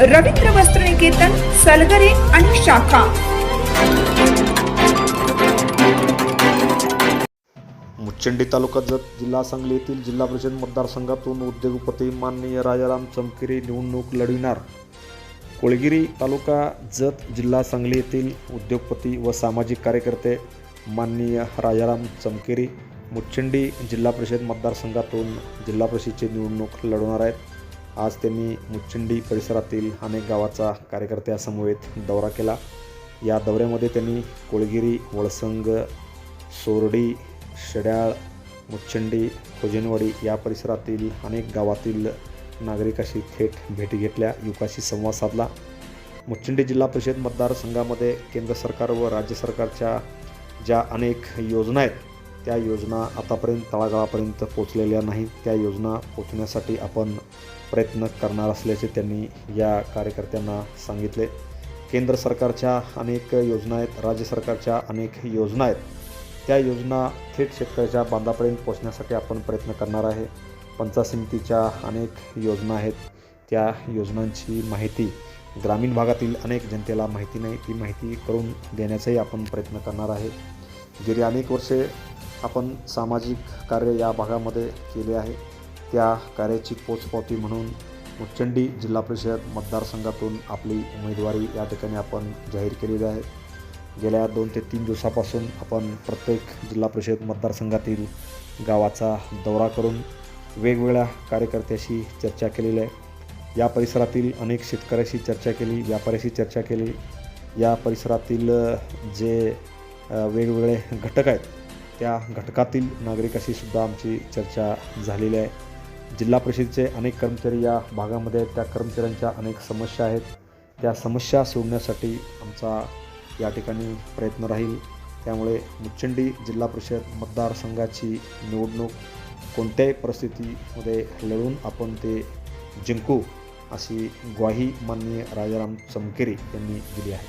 रवींद्र वस्त्रनिकेतन सलगरे आणि शाखा. मुच्चंडी तालुका जत जिल्हा सांगली येथील जिल्हा परिषद मतदारसंघातून उद्योगपती माननीय राजाराम चमकिरे निवडणूक लढविणार कोळगिरी तालुका जत जिल्हा सांगली येथील उद्योगपती व सामाजिक कार्यकर्ते माननीय राजाराम चमकेरी मुच्चंडी जिल्हा परिषद मतदारसंघातून जिल्हा परिषदेची निवडणूक लढवणार आहेत. आज त्यांनी मुच्चंडी परिसरातील अनेक गावाचा कार्यकर्त्यासमवेत दौरा केला. या दौऱ्यामध्ये त्यांनी कोळगिरी वळसंग सोरडी शड्याळ मुच्छंडी खोजनवाडी या परिसरातील अनेक गावातील नागरिकाशी थेट भेटी घेतल्या युवकाशी संवाद साधला. मुच्छंडी जिल्हा परिषद मतदारसंघामध्ये केंद्र सरकार व राज्य सरकारच्या ज्या अनेक योजना आहेत त्या योजना आतापर्यंत तळागाळापर्यंत पोचलेल्या नाहीत. त्या योजना पोचण्यासाठी आपण प्रयत्न करणार असल्याचे त्यांनी या कार्यकर्त्यांना सांगितले. केंद्र सरकारच्या अनेक योजना आहेत राज्य सरकारच्या अनेक योजना आहेत. त्या योजना थेट शेतकऱ्याच्या बांधापर्यंत पोचण्यासाठी आपण प्रयत्न करणार आहे. पंचायत समितीच्या अनेक योजना आहेत. त्या योजनांची माहिती ग्रामीण भागातील अनेक जनतेला माहिती नाही ती माहिती करून देण्याचाही आपण प्रयत्न करणार आहे. गेली अनेक वर्षे आपण सामाजिक कार्य या भागामध्ये केले आहे. त्या कार्याची पोचपावती म्हणून मुचंडी जिल्हा परिषद मतदारसंघातून आपली उमेदवारी या ठिकाणी आपण जाहीर केलेली आहे. गेल्या दोन ते तीन दिवसापासून आपण प्रत्येक जिल्हा परिषद मतदारसंघातील गावाचा दौरा करून वेगवेगळ्या कार्यकर्त्याशी चर्चा केलेली आहे. या परिसरातील अनेक शेतकऱ्याशी चर्चा केली व्यापाऱ्याशी चर्चा केली. या परिसरातील जे वेगवेगळे घटक आहेत त्या घटकातील नागरिकाशी सुद्धा आमची चर्चा झालेली आहे. जिल्हा परिषदेचे अनेक कर्मचारी या भागामध्ये आहेत. त्या कर्मचाऱ्यांच्या अनेक समस्या आहेत. त्या समस्या सोडण्यासाठी आमचा या ठिकाणी प्रयत्न राहील. त्यामुळे मुच्चंडी जिल्हा परिषद मतदारसंघाची निवडणूक कोणत्याही परिस्थितीमध्ये लढून आपण ते जिंकू अशी ग्वाही माननीय राजाराम चमकेरी यांनी दिली आहे.